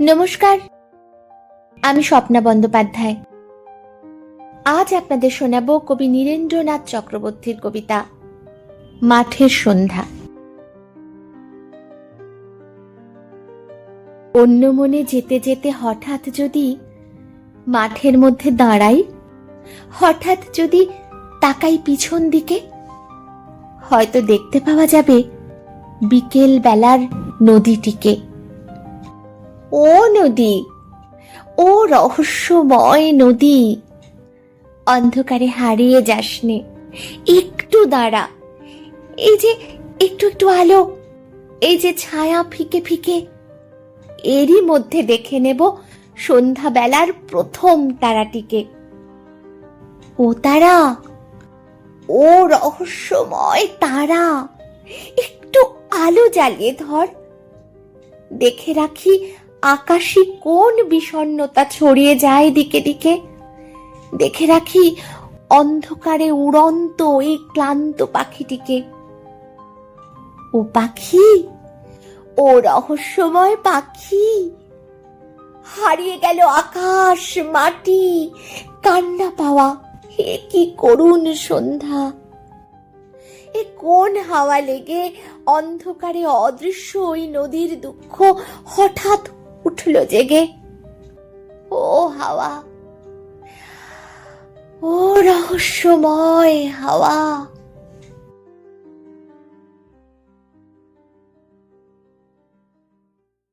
নমস্কার, আমি স্বপ্না বন্দ্যোপাধ্যায়। আজ আপনাদের শোনাব কবি নীরেন্দ্রনাথ চক্রবর্তীর কবিতা, মাঠের সন্ধ্যা। অন্য মনে যেতে যেতে হঠাৎ যদি মাঠের মধ্যে দাঁড়াই, হঠাৎ যদি তাকাই পিছন দিকে, হয়তো দেখতে পাওয়া যাবে বিকেল বেলার নদীটিকে। ও নদী, ও রহস্যময় নদী। অন্ধকারে হারিয়ে যাসনে, একটু দাঁড়া। এই যে একটু একটু আলো, এই যে ছায়া ফিকে ফিকে, এরই মধ্যে দেখে নেব সন্ধ্যাবেলার প্রথম তারাটিকে। ও তারা, ও রহস্যময় তারা, একটু আলো জ্বালিয়ে ধর। দেখে রাখি আকাশে কোন বিষণ্ণতা ছড়িয়ে যায় দিকে দিকে? দেখে রাখি অন্ধকারে উড়ন্ত এই ক্লান্ত পাখিটিকে। ও পাখি? ও রহস্যময় পাখি? হারিয়ে গেল আকাশ, মাটি, কান্না পাওয়া। হে কি করুণ সন্ধ্যা। এ কোন হাওয়া লেগে অন্ধকারে অদৃশ্য ওই নদীর দুঃখ হঠাৎ উঠল জেগে। ও হাওয়া ও রহস্যময় হাওয়া।